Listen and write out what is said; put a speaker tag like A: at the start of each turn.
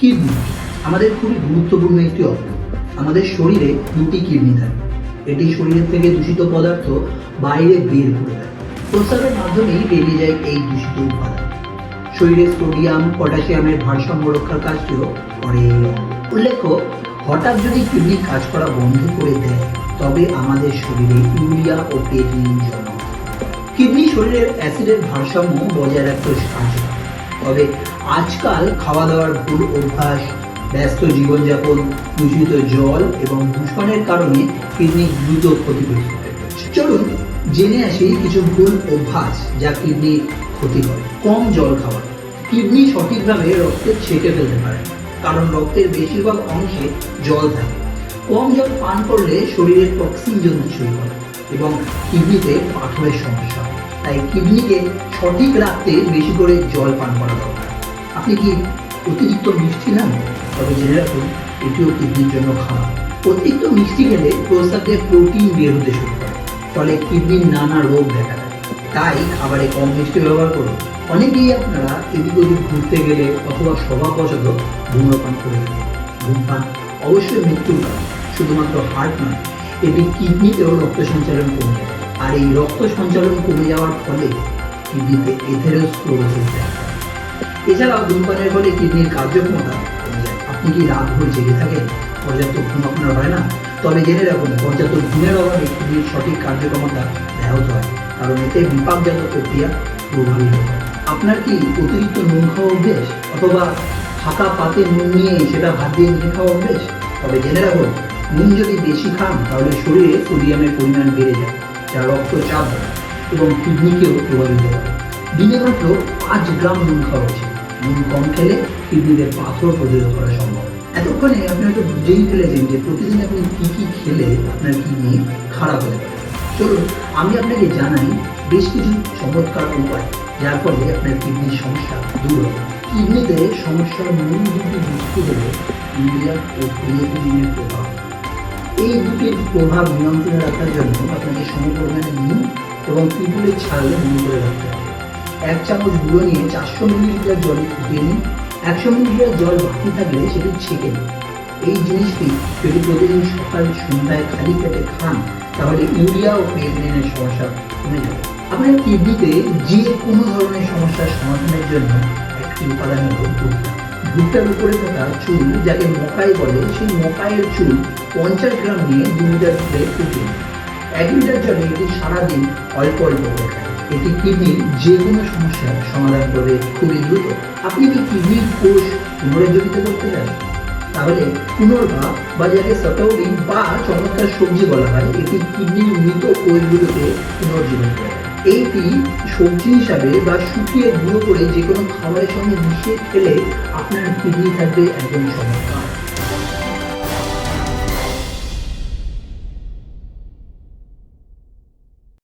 A: Kidney. আমাদের খুবই গুরুত্বপূর্ণ একটি অঙ্গ। আমাদের শরীরে দুটি কিডনি থাকে। এটি শরীরের থেকে দূষিত পদার্থ বাইরে বের করে দেয়। প্রস্রাবের মাধ্যমেই বেরিয়ে যায় এই দূষিত উপাদান। শরীরে সোডিয়াম, পটাশিয়ামের ভারসাম্য রক্ষার কাজটিও করে। উল্লেখ্য, হঠাৎ যদি কিডনি কাজ করা বন্ধ করে দেয়, তবে আমাদের শরীরে ইউরিয়া ও পেটলিন জমা হয়। কিডনি শরীরের অ্যাসিডের ভারসাম্য বজায় রাখতে সাহায্য তবে আজকাল খাওয়া দাওয়ার ভুল অভ্যাস, ব্যস্ত জীবনযাপন, দূষিত জল এবং দূষণের কারণে কিডনি দ্রুত ক্ষতিগ্রস্ত চলুন জেনে আসি কিছু ভুল অভ্যাস যা কিডনি ক্ষতি করে। কম জল খাওয়া। কিডনি সঠিকভাবে রক্তে ছেঁকে ফেলতে পারে, কারণ রক্তের বেশিরভাগ অংশে জল থাকে। কম জল পান করলে শরীরে টক্সিন জমতে শুরু করে এবং কিডনিতে পাথরের সমস্যা হয়। তাই কিডনিকে সঠিক রাখতে বেশি করে জল পান করা দরকার। আপনি কি অতিরিক্ত মিষ্টি নেন তবে জেনে রাখুন, এটিও কিডনির জন্য খারাপ। অতিরিক্ত মিষ্টি খেলে প্রস্তাবে প্রোটিন বের হতে শুরু করে, ফলে কিডনির নানা রোগ দেখা দেয়। তাই খাবারে কম মিষ্টি ব্যবহার করুন। অনেকেই আপনারা এদিক ওদিক ঘুরতে গেলে অথবা স্বভাববশত ধূম্রপান করে থাকেন। ধূমপান অবশ্যই মৃত্যুর কারণ, শুধুমাত্র হার্ট নয়, এটি কিডনিতেও রক্ত সঞ্চালন কমে যায় আর এই রক্ত সঞ্চালন কমে যাওয়ার ফলে কিডনিতে এথেরোস্ক্লোরোসিস দেখা দেয় এছাড়াও ধূমপানের ফলে কিডনির কার্যক্ষমতা কমে যায়। আপনি কি রাত ভোর জেগে থাকেন? পর্যাপ্ত ঘুম আপনার হয় না? তবে জেনে রাখুন, পর্যাপ্ত ঘুমের অভাবে কিডনির সঠিক কার্যক্ষমতা ব্যাহত হয়, কারণ এতে বিপাকজাত প্রক্রিয়া প্রভাবিত হয়। আপনার কি অতিরিক্ত নুন খাওয়া অভ্যেস অথবা ফাঁকা পাতে নুন নিয়ে সেটা ভাত দিয়ে নিয়ে খাওয়া অভ্যেস? তবে জেনে রাখুন, নুন যদি বেশি খান, তাহলে শরীরে সোডিয়ামের পরিমাণ বেড়ে যায়। যা রক্তচাপ এবং কিডনিকেও প্রভাবিত করে দিনে মাত্র পাঁচ গ্রাম নুন খাওয়া উচিত। নুন কম খেলে কিডনিতে পাথর প্রতিরোধ করা সম্ভব। এতক্ষণে আপনি হয়তো বুঝেই ফেলেছেন যে প্রতিদিন আপনি কী কী খেলে আপনার কিডনি খারাপ পারে চলুন, আমি আপনাকে জানাই বেশ কিছু চমৎকার উপায়, যার ফলে আপনার কিডনির সমস্যা দূর হবে। কিডনিতে সমস্যার মূল দুটি বস্তু হল ইউরিয়া ও ক্রিয়েটিনিনের প্রভাব। এই দুটির প্রভাব নিয়ন্ত্রণে রাখার জন্য আপনাকে সমপরিমাণে নুন এবং পিপুলের ছাল নুন করে রাখতে হবে। এক চামচ গুঁড়ো নিয়ে চারশো মিলিলিটার জলে ফুটিয়ে নিন। একশো মিলিলিটার জল বাকি থাকলে সেটি ছেঁকে নিন। এই জিনিসটি যদি প্রতিদিন সকাল, সন্ধ্যায় খালি পেটে খান, তাহলে ইউরিয়া ও ক্রিয়েটিনিনের সমস্যা কমে যাবে। আপনার কিডনিতে যে কোনো ধরনের সমস্যার সমাধানের জন্য একটি উপাদান হল ভুট্টা ভুট্টার উপরে থাকা চুল, যাকে মকাই বলে, সেই মকাইয়ের চুল পঞ্চাশ গ্রাম নিয়ে দু লিটার জলে ফুটিয়ে এক লিটার জলে এটি সারাদিন অল্প অল্প করে খায় এটি কিডনির যে কোনো সমস্যার সমাধান করে খুবই দ্রুত। আপনি কি কিডনির কোষ পুনরুজ্জীবিত করতে চান? তাহলে পুনর্বা বা যাকে সটৌরি বা চমৎকার সবজি বলা হয়, এটি কিডনির মৃত কোষগুলোকে পুনর্জীবন করে। এইটি সবজি হিসাবে বা শুকিয়ে গুঁড়ো করে যে কোনো খাবারের সঙ্গে মিশিয়ে খেলে আপনার কিডনি থাকবে একদম চমৎকার